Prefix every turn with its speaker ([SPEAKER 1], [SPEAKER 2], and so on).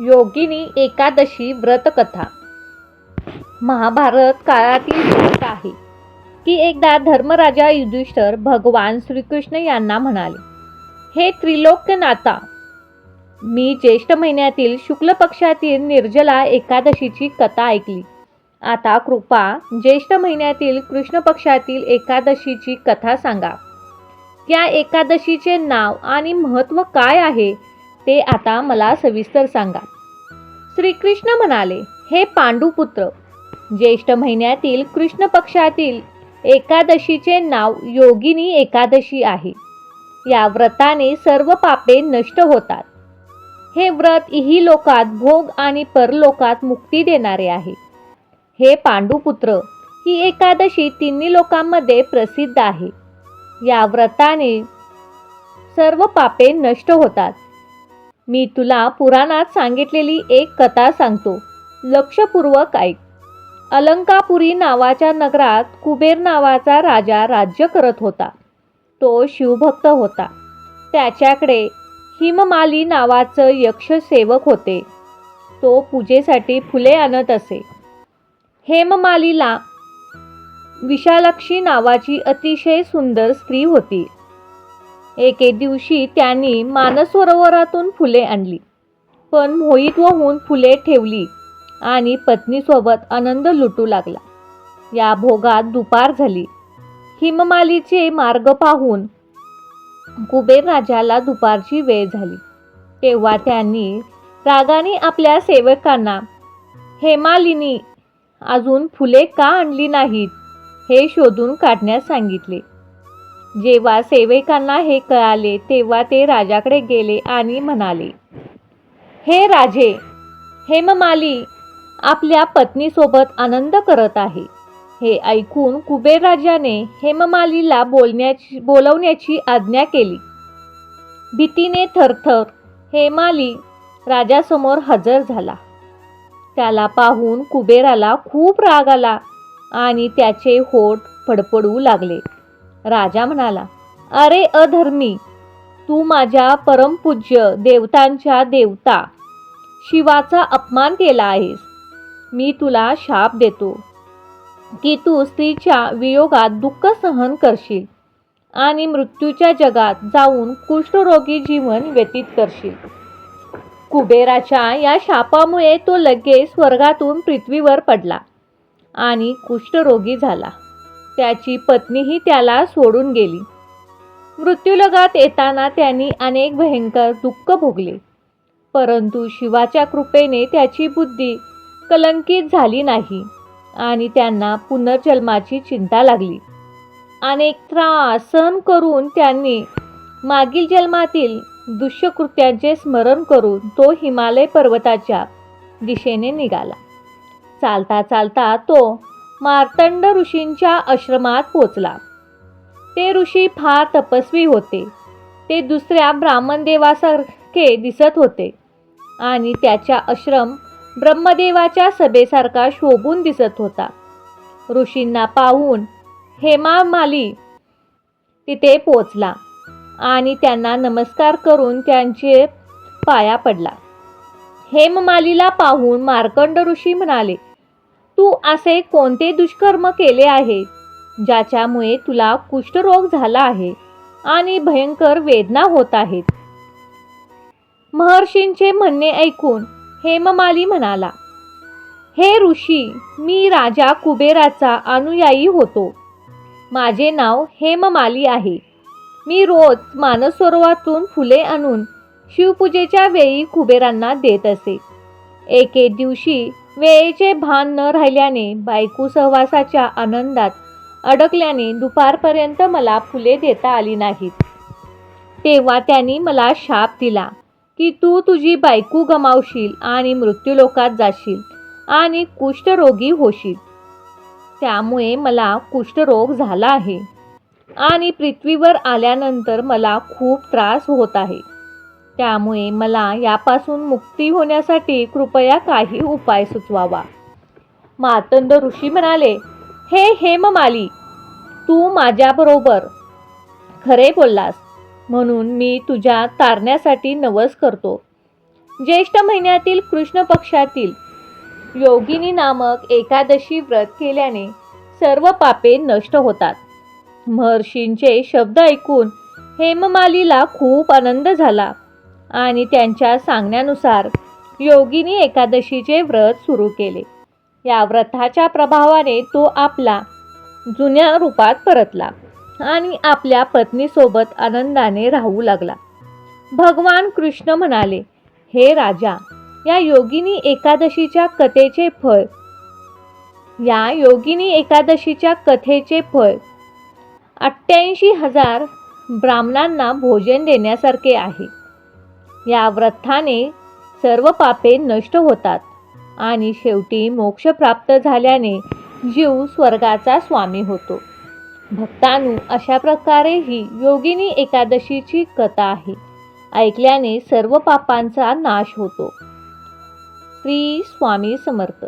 [SPEAKER 1] योगिनी एकादशी व्रतकथा. महाभारत काळातील गोष्ट आहे की एकदा धर्मराजा युधिष्ठर भगवान श्रीकृष्ण यांना म्हणाले हे त्रिलोक्यनाथा मी ज्येष्ठ महिन्यातील शुक्ल पक्षातील निर्जला एकादशीची कथा ऐकली. आता कृपा ज्येष्ठ महिन्यातील कृष्ण पक्षातील एकादशीची कथा सांगा. या एकादशीचे नाव आणि महत्त्व काय आहे ते आता मला सविस्तर सांगा. श्रीकृष्ण म्हणाले हे पांडुपुत्र ज्येष्ठ महिन्यातील कृष्ण पक्षातील एकादशीचे नाव योगिनी एकादशी आहे. या व्रताने सर्व पापे नष्ट होतात. हे व्रत इही लोकात भोग आणि परलोकात मुक्ती देणारे आहे. हे पांडुपुत्र ही एकादशी तिन्ही लोकांमध्ये प्रसिद्ध आहे. या व्रताने सर्व पापे नष्ट होतात. मी तुला पुराणात सांगितलेली एक कथा सांगतो. लक्षपूर्वक ऐक. अलंकापुरी नावाच्या नगरात कुबेर नावाचा राजा राज्य करत होता. तो शिवभक्त होता. त्याच्याकडे हिममाली नावाचं यक्षसेवक होते. तो पूजेसाठी फुले आणत असे. हेममालीला विशालक्षी नावाची अतिशय सुंदर स्त्री होती. एके दिवशी त्यांनी मानसरोवरातून फुले आणली. पण मोहित होऊन फुले ठेवली आणि पत्नीसोबत आनंद लुटू लागला. या भोगात दुपार झाली. हिममालीचे मार्ग पाहून कुबेर राजाला दुपारची वेळ झाली. तेव्हा त्यांनी रागाने आपल्या सेवकांना हेमालिनी अजून फुले का आणली नाहीत? हे शोधून काढण्यास सांगितले. जेव्हा सेवकांना हे कळाले तेव्हा ते राजाकडे गेले आणि म्हणाले हे राजे हेममाली आपल्या पत्नीसोबत आनंद करत आहे. हे ऐकून कुबेर राजाने हेममालीला बोलण्याची बोलवण्याची आज्ञा केली. भीतीने थरथर हेमाली राजासमोर हजर झाला. त्याला पाहून कुबेराला खूप राग आला आणि त्याचे होठ फडफडू लागले. राजा म्हणाला अरे अधर्मी तू माझ्या परमपूज्य देवतांच्या देवता शिवाचा अपमान केला आहेस. मी तुला शाप देतो की तू स्त्रीच्या वियोगात दुःख सहन करशील आणि मृत्यूच्या जगात जाऊन कुष्ठरोगी जीवन व्यतीत करशील. कुबेराच्या या शापामुळे तो लगेच स्वर्गातून पृथ्वीवर पडला आणि कुष्ठरोगी झाला. त्याची पत्नीही त्याला सोडून गेली. मृत्यूलगात येताना त्यांनी अनेक भयंकर दुःख भोगले. परंतु शिवाच्या कृपेने त्याची बुद्धी कलंकित झाली नाही आणि त्यांना पुनर्जन्माची चिंता लागली. अनेक त्रास सहन करून त्यांनी मागील जन्मातील दुष्यकृत्यांचे स्मरण करून तो हिमालय पर्वताच्या दिशेने निघाला. चालता चालता तो मार्तंड ऋषींच्या आश्रमात पोचला. ते ऋषी फार तपस्वी होते. ते दुसऱ्या ब्राह्मणदेवासारखे दिसत होते. आणि त्याचा आश्रम ब्रह्मदेवाच्या सभेसारखा शोभून दिसत होता. ऋषींना पाहून हेमा माली तिथे पोचला आणि त्यांना नमस्कार करून त्यांचे पाया पडला. हेममालीला पाहून मार्कंड ऋषी म्हणाले तू असे कोणते दुष्कर्म केले आहे? ज्याच्यामुळे तुला कुष्ठरोग झाला आहे आणि भयंकर वेदना होत आहेत. महर्षींचे म्हणणे ऐकून हेममाली म्हणाला हे ऋषी मी राजा कुबेराचा अनुयायी होतो. माझे नाव हेममाली आहे. मी रोज मानसरोवरातून फुले आणून शिवपूजेच्या वेळी कुबेरांना देत असे. एके दिवशी वेळेचे भान न राहिल्याने बायको सहवासाच्या आनंदात अडकल्याने दुपारपर्यंत मला फुले देता आली नाहीत. तेव्हा त्यांनी मला शाप दिला की तू तुझी बायको गमावशील आणि मृत्यूलोकात जाशील आणि कुष्ठरोगी होशील. त्यामुळे मला कुष्ठरोग झाला आहे आणि पृथ्वीवर आल्यानंतर मला खूप त्रास होत आहे. त्यामुळे मला यापासून मुक्ती होण्यासाठी कृपया काही उपाय सुचवावा. मातंड ऋषी म्हणाले हे हेममाली तू माझ्याबरोबर खरे बोललास म्हणून मी तुझ्या तारण्यासाठी नवस करतो. ज्येष्ठ महिन्यातील कृष्ण पक्षातील योगिनी नामक एकादशी व्रत केल्याने सर्व पापे नष्ट होतात. महर्षींचे शब्द ऐकून हेममालीला खूप आनंद झाला. आणि त्यांच्या सांगण्यानुसार योगिनी एकादशीचे व्रत सुरू केले. या व्रताच्या प्रभावाने तो आपला जुन्या रूपात परतला आणि आपल्या पत्नीसोबत आनंदाने राहू लागला. भगवान कृष्ण म्हणाले हे राजा या योगिनी एकादशीच्या कथेचे फळ या योगिनी एकादशीच्या कथेचे फळ अठ्ठ्याऐंशी हजार ब्राह्मणांना भोजन देण्यासारखे आहे. या व्रताने सर्व पापे नष्ट होतात आणि शेवटी मोक्ष प्राप्त झाल्याने जीव स्वर्गाचा स्वामी होतो. भक्तानु अशा प्रकारे ही योगिनी एकादशीची कथा आहे. ऐकल्याने सर्व पापांचा नाश होतो. श्री स्वामी समर्थ.